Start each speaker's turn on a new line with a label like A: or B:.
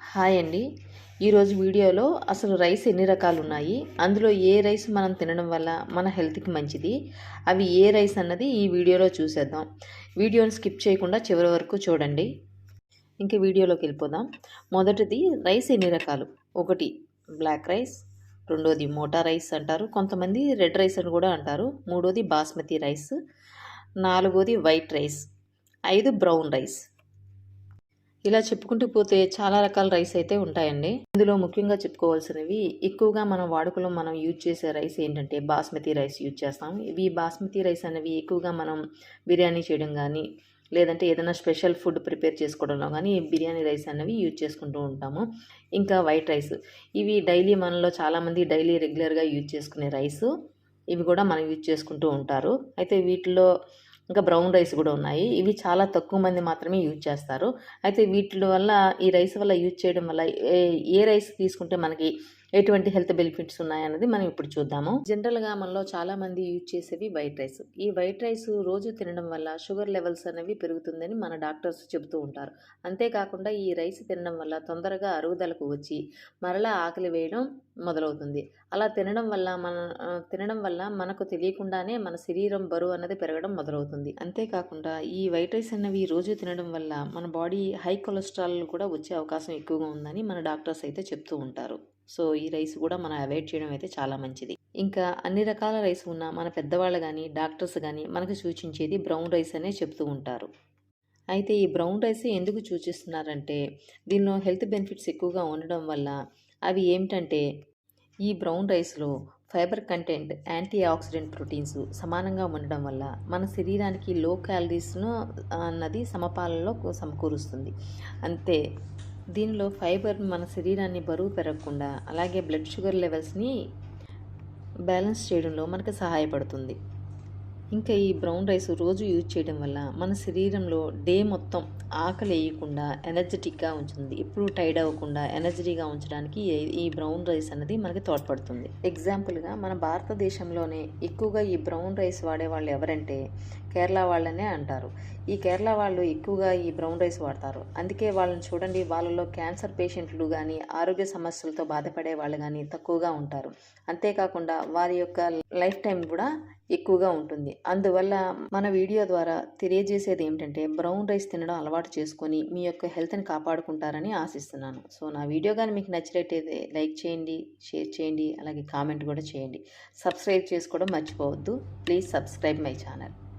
A: Hi అండి. ఈరోజు వీడియోలో అసలు రైస్ ఎన్ని రకాలు ఉన్నాయి అందులో ఏ రైస్ మనం తినడం వల్ల మన హెల్త్కి మంచిది? అవి ఏ రైస్ అన్నది ఈ వీడియోలో చూసేద్దాం. వీడియోని స్కిప్ చేయకుండా చివరి వరకు చూడండి. ఇంక వీడియోలోకి వెళ్ళిపోదాం. మొదటిది రైస్ ఎన్ని రకాలు? ఒకటి బ్లాక్ రైస్ రెండోది మోటా రైస్ అంటారు. కొంతమంది రెడ్ రైస్ అని కూడా అంటారు. మూడోది బాస్మతి రైస్ నాలుగోది వైట్ రైస్ ఐదు బ్రౌన్ రైస్. ఇలా చెప్పుకుంటూ పోతే చాలా రకాల రైస్ అయితే ఉంటాయండి. ఇందులో ముఖ్యంగా చెప్పుకోవాల్సినవి ఎక్కువగా మనం వాడుకలో మనం యూజ్ చేసే రైస్ ఏంటంటే బాస్మతి రైస్ యూజ్ చేస్తాం. ఇవి బాస్మతి రైస్ అనేవి ఎక్కువగా మనం బిర్యానీ చేయడం కానీ లేదంటే ఏదైనా స్పెషల్ ఫుడ్ ప్రిపేర్ చేసుకోవడంలో కానీ బిర్యానీ రైస్ అనేవి యూజ్ చేసుకుంటూ ఉంటాము. ఇంకా వైట్ రైస్ ఇవి డైలీ మనలో చాలామంది డైలీ రెగ్యులర్గా యూజ్ చేసుకునే రైస్. ఇవి కూడా మనం యూజ్ చేసుకుంటూ ఉంటారు. అయితే వీటిలో ఇంకా బ్రౌన్ రైస్ కూడా ఉన్నాయి. ఇవి చాలా తక్కువ మంది మాత్రమే యూజ్ చేస్తారు. అయితే వీటి వల్ల ఈ రైస్ వల్ల యూజ్ చేయడం వల్ల ఏ ఏ రైస్ తీసుకుంటే మనకి ఎటువంటి హెల్త్ బెనిఫిట్స్ ఉన్నాయన్నది మనం ఇప్పుడు చూద్దాము. జనరల్గా మనలో చాలా మంది యూజ్ చేసేవి వైట్ రైస్. ఈ వైట్ రైస్ రోజు తినడం వల్ల షుగర్ లెవెల్స్ అనేవి పెరుగుతుందని మన డాక్టర్స్ చెబుతూ ఉంటారు. అంతేకాకుండా ఈ రైస్ తినడం వల్ల తొందరగా అరుగుదలకు వచ్చి మరలా ఆకలి వేయడం మొదలవుతుంది. అలా తినడం వల్ల మన తినడం వల్ల మనకు తెలియకుండానే మన శరీరం బరువు అన్నది పెరగడం మొదలవుతుంది. అంతేకాకుండా ఈ వైట్ రైస్ అన్నవి రోజు తినడం వల్ల మన బాడీ హై కొలెస్ట్రాల్ కూడా వచ్చే అవకాశం ఎక్కువగా ఉందని మన డాక్టర్స్ అయితే చెప్తూ ఉంటారు. సో ఈ రైస్ కూడా మనం అవాయిడ్ చేయడం అయితే చాలా మంచిది. ఇంకా అన్ని రకాల రైస్ ఉన్న మన పెద్దవాళ్ళు కానీ డాక్టర్స్ కానీ మనకు సూచించేది బ్రౌన్ రైస్ అనే చెప్తూ ఉంటారు. అయితే ఈ బ్రౌన్ రైస్ ఎందుకు సూచిస్తున్నారంటే దీనిలో హెల్త్ బెనిఫిట్స్ ఎక్కువగా ఉండడం వల్ల అవి ఏమిటంటే ఈ బ్రౌన్ రైస్లో fibre content antioxidant proteins సమానంగా ఉండడం వల్ల మన శరీరానికి లో క్యాలరీస్ను అన్నది సమపాలలో సమకూరుస్తుంది. అంతే. దీనిలో ఫైబర్ మన శరీరాన్ని బరువు పెరగకుండా అలాగే బ్లడ్ షుగర్ లెవెల్స్ని బ్యాలెన్స్ చేయడంలో మనకు సహాయపడుతుంది. ఇంకా ఈ బ్రౌన్ రైస్ రోజు యూజ్ చేయడం వల్ల మన శరీరంలో డే మొత్తం ఆకలి వేయకుండా ఎనర్జెటిక్గా ఉంచుతుంది. ఎప్పుడు టైర్డ్ అవ్వకుండా ఎనర్జీగా ఉంచడానికి ఈ- ఈ బ్రౌన్ రైస్ అనేది మనకి తోడ్పడుతుంది. ఎగ్జాంపుల్గా మన భారతదేశంలోనే ఎక్కువగా ఈ బ్రౌన్ రైస్ వాడే వాళ్ళు ఎవరంటే కేరళ వాళ్ళనే అంటారు. ఈ కేరళ వాళ్ళు ఎక్కువగా ఈ బ్రౌన్ రైస్ వాడతారు. అందుకే వాళ్ళని చూడండి వాళ్ళలో క్యాన్సర్ పేషెంట్లు కానీ ఆరోగ్య సమస్యలతో బాధపడే వాళ్ళు కానీ తక్కువగా ఉంటారు. అంతేకాకుండా వారి యొక్క లైఫ్ టైం కూడా ఎక్కువగా ఉంటుంది. అందువల్ల మన వీడియో ద్వారా తెలియజేసేది ఏమిటంటే బ్రౌన్ రైస్ తినడం అలవాటు చేసుకొని మీ యొక్క హెల్త్ని కాపాడుకుంటారని ఆశిస్తున్నాను. సో నా వీడియో కానీ మీకు నచ్చినట్టయితే లైక్ చేయండి షేర్ చేయండి అలాగే కామెంట్ కూడా చేయండి. సబ్స్క్రైబ్ చేసుకోవడం మర్చిపోవద్దు. Please subscribe my channel.